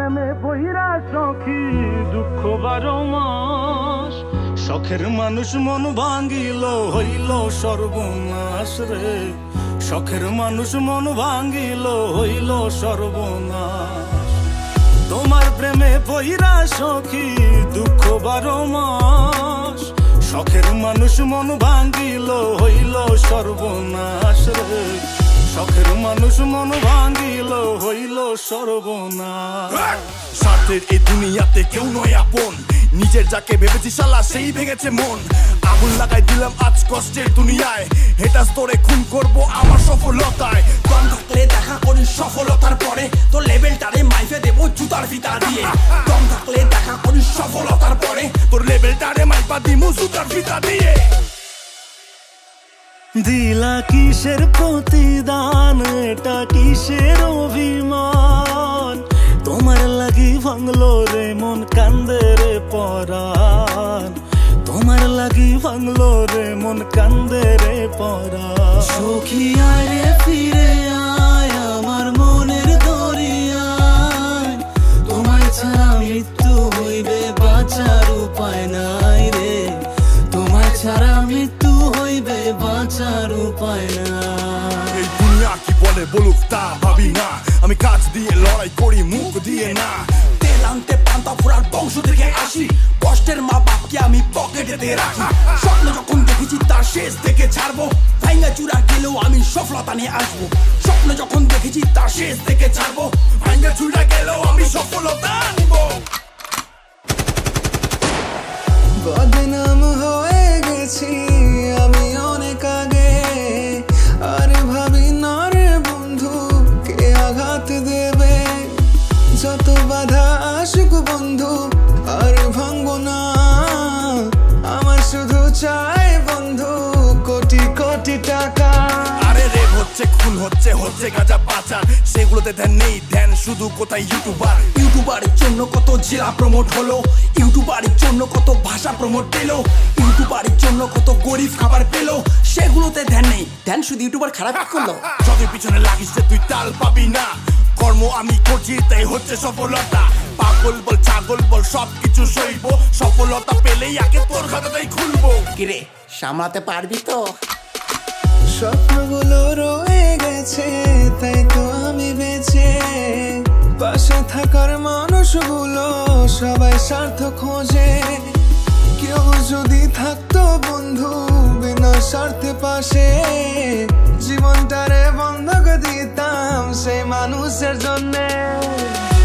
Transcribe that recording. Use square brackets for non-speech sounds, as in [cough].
প্রেমে বহিরা সখী, দুঃখ বারো মাস। শখের মানুষ মন ভাঙ্গিল হইল সর্বনাশ রে। শখের মানুষ মন ভাঙ্গিল হইল সর্বনাশ। তোমার প্রেমে বহিরা সখী, দুঃখ বারো মাস। শখের মানুষ মন ভাঙ্গিল হইল সর্বনাশ রে। মানুষ মন ভাঙ্গিল হইল সর্বনাশ। স্বার্থের এই দুনিয়াতে কেউ নয় আপন। নিজের যাকে ভেবেছি শালা, সেই ভেঙেছে মন। আগুন লাগাই দিলাম আজ কষ্টের দুনিয়ায়। হেটা স্তরে খুন করব আমার সফলতায়। দম থাকলে দেখা করি সফলতার পরে। তো লেভেলটারে মাইফে দেবো জুতার ফিতা দিয়ে। দম থাকলে দেখা করি সফলতার পরে। তোর লেভেলটারে মাইপা দিমু সুতার ফিতা দিয়ে। দিলা কিসের প্রতিদান? এটা কিসের অভিমান? তোমার লাগি ভাঙলো রে, মন কান্দে রে পরাণ। তোমার লাগি ভাঙলো রে, মন কান্দে রে পরাণ। সখী আয় রে ফিরে আয় আমার মনের দরিয়ায়। তোমায় ছাড়া মৃত্যু হইবে, বাঁচার উপায় নাই। বাঁচার উপায় নাই এই দুনিয়া কি বলে বলুক তা ভাবি না। আমি কাজ দিয়ে লড়াই করি, মুখ দিয়ে না। তেল আনতে পান্তা ফুরার বংশ থেকে আসি। কষ্টের মা বাপকে আমি পকেটেতে রাখি। স্বপ্ন যখন দেখেছি, তার শেষ থেকে ছাড়বো। ভাইঙ্গা চূড়া গেলেও আমি সফলতা নিয়ে আসব। স্বপ্ন যখন দেখেছি, তার শেষ থেকে ছাড়বো। ভাঙ্গা ছুড়া গেলেও আমি সফলতা যত বাধা আসুক বন্ধু, আর ভাঙবো না। আমার শুধু চাই বন্ধু, কোটি কোটি টাকা। আরে হচ্ছে খুন, হচ্ছে হচ্ছে গাজা পাচার। সেগুলোতে ধ্যান নেই, ধ্যান শুধু কোথায় ইউটিউবার। ইউটিউবারের জন্য কত জেলা প্রমোট হলো, ইউটিউবারের জন্য কত ভাষা প্রমোট পেল, ইউটিউবারের জন্য কত গরিব খাবার পেল, সেগুলোতে ধ্যান নেই। ধ্যান শুধু ইউটিউবার খারাপ করল। [laughs] যতই পিছনে লাগিস যে তুই তাল পাবি না। কর্ম আমি করছি তাই হচ্ছে সফলতা। পাগল বল ছাগল বল সবকিছু সইব। সফলতা পেলেই আগে তোর খাতাটাই খুলবো। কিরে সামলাতে পারবি তো? স্বপ্নগুলো রয়ে গেছে তাই তো আমি বেঁচে। পাশে থাকার মানুষগুলো সবাই স্বার্থ খোঁজে। কেউ যদি থাকতো বন্ধু বিনা স্বার্থে পাশে। জন্যে